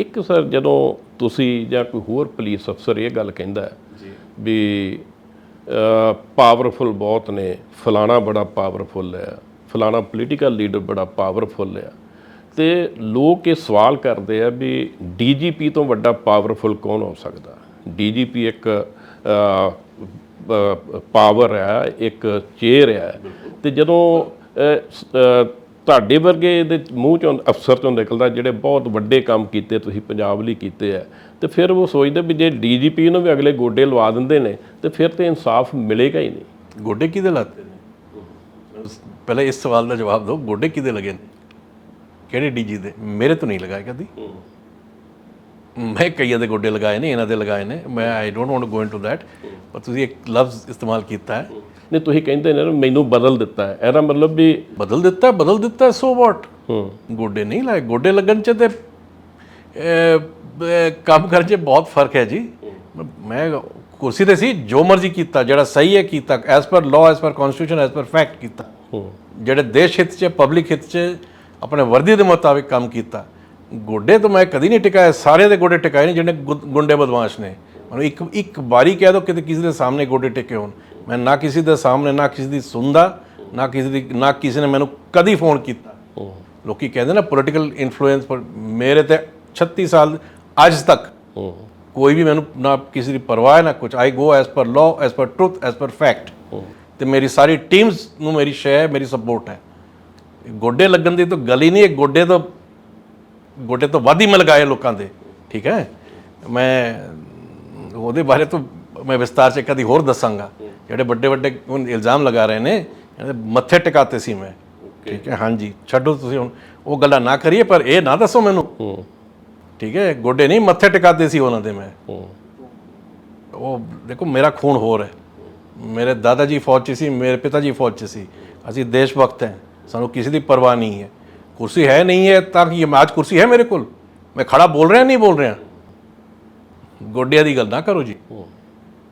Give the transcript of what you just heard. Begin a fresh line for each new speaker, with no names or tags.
ਇੱਕ ਸਰ ਜਦੋਂ ਤੁਸੀਂ ਜਾਂ ਕੋਈ ਹੋਰ ਪੁਲਿਸ ਅਫਸਰ ਇਹ ਗੱਲ ਕਹਿੰਦਾ ਹੈ ਵੀ ਪਾਵਰਫੁਲ ਬਹੁਤ ਨੇ ਫਲਾਣਾ ਬੜਾ ਪਾਵਰਫੁਲ ਹੈ ਫਲਾਣਾ ਪੋਲੀਟੀਕਲ ਲੀਡਰ ਬੜਾ ਪਾਵਰਫੁਲ ਹੈ ਤੇ ਲੋਕ ਇਹ ਸਵਾਲ ਕਰਦੇ ਆ ਵੀ ਡੀਜੀਪੀ ਤੋਂ ਵੱਡਾ ਪਾਵਰਫੁਲ ਕੌਣ ਹੋ ਸਕਦਾ? ਡੀਜੀਪੀ ਇੱਕ ਪਾਵਰ ਹੈ ਇੱਕ ਚੇਅਰ ਹੈ ਤੇ ਜਦੋਂ ਤੁਹਾਡੇ ਵਰਗੇ ਦੇ ਮੂੰਹ ਚੋਂ ਅਫਸਰ ਚੋਂ ਨਿਕਲਦਾ ਜਿਹੜੇ ਬਹੁਤ ਵੱਡੇ ਕੰਮ ਕੀਤੇ ਤੁਸੀਂ ਪੰਜਾਬ ਲਈ ਕੀਤੇ ਆ। ਤੇ ਫਿਰ ਉਹ ਸੋਚਦੇ ਵੀ ਜੇ ਡੀਜੀਪੀ ਨੂੰ ਵੀ ਅਗਲੇ ਗੋਡੇ ਲਵਾ ਦਿੰਦੇ ਨੇ ਤੇ ਫਿਰ ਤੇ ਇਨਸਾਫ ਮਿਲੇਗਾ ਹੀ ਨਹੀਂ।
ਗੋਡੇ ਕਿਹਦੇ ਲਾਤੇ ਨੇ? ਪਹਿਲੇ ਇਸ ਸਵਾਲ ਦਾ ਜਵਾਬ ਦਿਓ ਗੋਡੇ ਕਿਹਦੇ ਲਗੇ ਨੇ? ਕਿਹੜੇ ਡੀਜੀ ਦੇ? ਮੇਰੇ ਤੋਂ ਨਹੀਂ ਲਗਾਏ ਕਦੀ। ਮੈਂ ਕਈਆਂ ਦੇ ਗੋਡੇ ਲਗਾਏ ਨੇ ਇਹਨਾਂ ਦੇ ਲਗਾਏ ਨੇ। ਮੈਂ I don't want to go into that ਪਰ ਤੁਸੀਂ ਇੱਕ ਲਫ਼ਜ਼ ਇਸਤੇਮਾਲ ਕੀਤਾ ਹੈ।
ਨਹੀਂ ਤੁਸੀਂ ਕਹਿੰਦੇ ਨੇ ਨਾ ਮੈਨੂੰ ਬਦਲ ਦਿੱਤਾ ਹੈ। ਇਹਦਾ ਮਤਲਬ ਵੀ
ਬਦਲ ਦਿੱਤਾ ਬਦਲ ਦਿੱਤਾ ਸੋ ਵਾਟ
ਹੂੰ।
ਗੋਡੇ ਨਹੀਂ ਲਾਏ। ਗੋਡੇ ਲੱਗਣ ਚ ਤੇ ਕੰਮ ਕਰਨ ਚ ਬਹੁਤ ਫ਼ਰਕ ਹੈ ਜੀ। ਮੈਂ ਕੁਰਸੀ ਤੇ ਸੀ ਜੋ ਮਰਜ਼ੀ ਕੀਤਾ ਜਿਹੜਾ ਸਹੀ ਹੈ ਕੀਤਾ as per law as per constitution as per fact ਕੀਤਾ।
ਹੂੰ।
ਜਿਹੜੇ ਦੇਸ਼ ਹਿੱਤ 'ਚ ਪਬਲਿਕ ਹਿੱਤ 'ਚ ਆਪਣੇ ਵਰਦੀ ਦੇ ਮੁਤਾਬਿਕ ਕੰਮ ਕੀਤਾ। ਗੋਡੇ ਤੋਂ ਮੈਂ ਕਦੀ ਨਹੀਂ ਟਿਕਾਇਆ ਸਾਰੇ ਦੇ ਗੋਡੇ ਟਿਕਾਏ ਨਹੀਂ ਜਿਹੜੇ ਗੁੰਡੇ ਬਦਮਾਸ਼ ਨੇ। ਮੈਨੂੰ ਇੱਕ ਇੱਕ ਵਾਰੀ ਕਹਿ ਦੋ ਕਿਤੇ ਕਿਸੇ ਦੇ ਸਾਹਮਣੇ ਗੋਡੇ ਟਿਕੇ ਹੋਣ। ਮੈਂ ਨਾ ਕਿਸੇ ਦੇ ਸਾਹਮਣੇ ਨਾ ਕਿਸੇ ਦੀ ਸੁਣਦਾ ਨਾ ਕਿਸੇ ਦੀ ਨਾ ਕਿਸੇ ਨੇ ਮੈਨੂੰ ਕਦੀ ਫੋਨ ਕੀਤਾ। ਲੋਕੀ ਕਹਿੰਦੇ ਨਾ ਪੋਲੀਟੀਕਲ ਇਨਫਲੂਐਂਸ ਪਰ ਮੇਰੇ ਤੇ 36 ਸਾਲ ਅੱਜ ਤੱਕ ਕੋਈ ਵੀ ਮੈਨੂੰ ਨਾ ਕਿਸੇ ਦੀ ਪਰਵਾਹ ਨਾ ਕੁਝ I go as per law as per truth as per fact ਤੇ ਮੇਰੀ ਸਾਰੀ ਟੀਮਸ ਨੂੰ ਮੇਰੀ ਸ਼ੈ ਹੈ ਮੇਰੀ ਸਪੋਰਟ ਹੈ। ਗੋਡੇ ਲੱਗਣ ਦੀ ਤਾਂ ਗੱਲ ਹੀ ਨਹੀਂ ਇਹ ਗੋਡੇ ਤੋਂ ਗੋਡੇ ਤੋਂ ਵੱਧ ਹੀ ਮੈਂ ਲਗਾਏ ਲੋਕਾਂ ਦੇ। ਠੀਕ ਹੈ? ਮੈਂ ਉਹਦੇ ਬਾਰੇ ਤਾਂ ਮੈਂ ਵਿਸਤਾਰ 'ਚ ਕਦੀ ਹੋਰ ਦੱਸਾਂਗਾ। ਜਿਹੜੇ ਵੱਡੇ ਵੱਡੇ ਹੁਣ ਇਲਜ਼ਾਮ ਲਗਾ ਰਹੇ ਨੇ ਮੱਥੇ ਟਿਕਾਤੇ ਸੀ ਮੈਂ। ਠੀਕ ਹੈ ਹਾਂਜੀ। ਛੱਡੋ ਤੁਸੀਂ ਹੁਣ। ਉਹ ਗੱਲਾਂ ਨਾ ਕਰੀਏ ਪਰ ਇਹ ਨਾ ਦੱਸੋ ਮੈਨੂੰ। ਠੀਕ ਹੈ ਗੋਡੇ ਨਹੀਂ ਮੱਥੇ ਟਿਕਾਤੇ ਸੀ ਉਹਨਾਂ ਦੇ ਮੈਂ। ਉਹ ਦੇਖੋ ਮੇਰਾ ਖੂਨ ਹੋਰ ਹੈ। ਮੇਰੇ ਦਾਦਾ ਜੀ ਫੌਜ 'ਚ ਸੀ ਮੇਰੇ ਪਿਤਾ ਜੀ ਫੌਜ 'ਚ ਸੀ। ਅਸੀਂ ਦੇਸ਼ ਭਗਤ ਹਾਂ। ਸਾਨੂੰ ਕਿਸੇ ਦੀ ਪਰਵਾਹ ਨਹੀਂ ਹੈ। ਕੁਰਸੀ ਹੈ ਨਹੀਂ ਹੈ ਤਾਂ ਕਿ ਅੱਜ ਕੁਰਸੀ ਹੈ ਮੇਰੇ ਕੋਲ? ਮੈਂ ਖੜਾ ਬੋਲ ਰਿਹਾ ਨਹੀਂ ਬੋਲ ਰਿਹਾ? ਗੋਡਿਆਂ ਦੀ ਗੱਲ ਨਾ ਕਰੋ ਜੀ।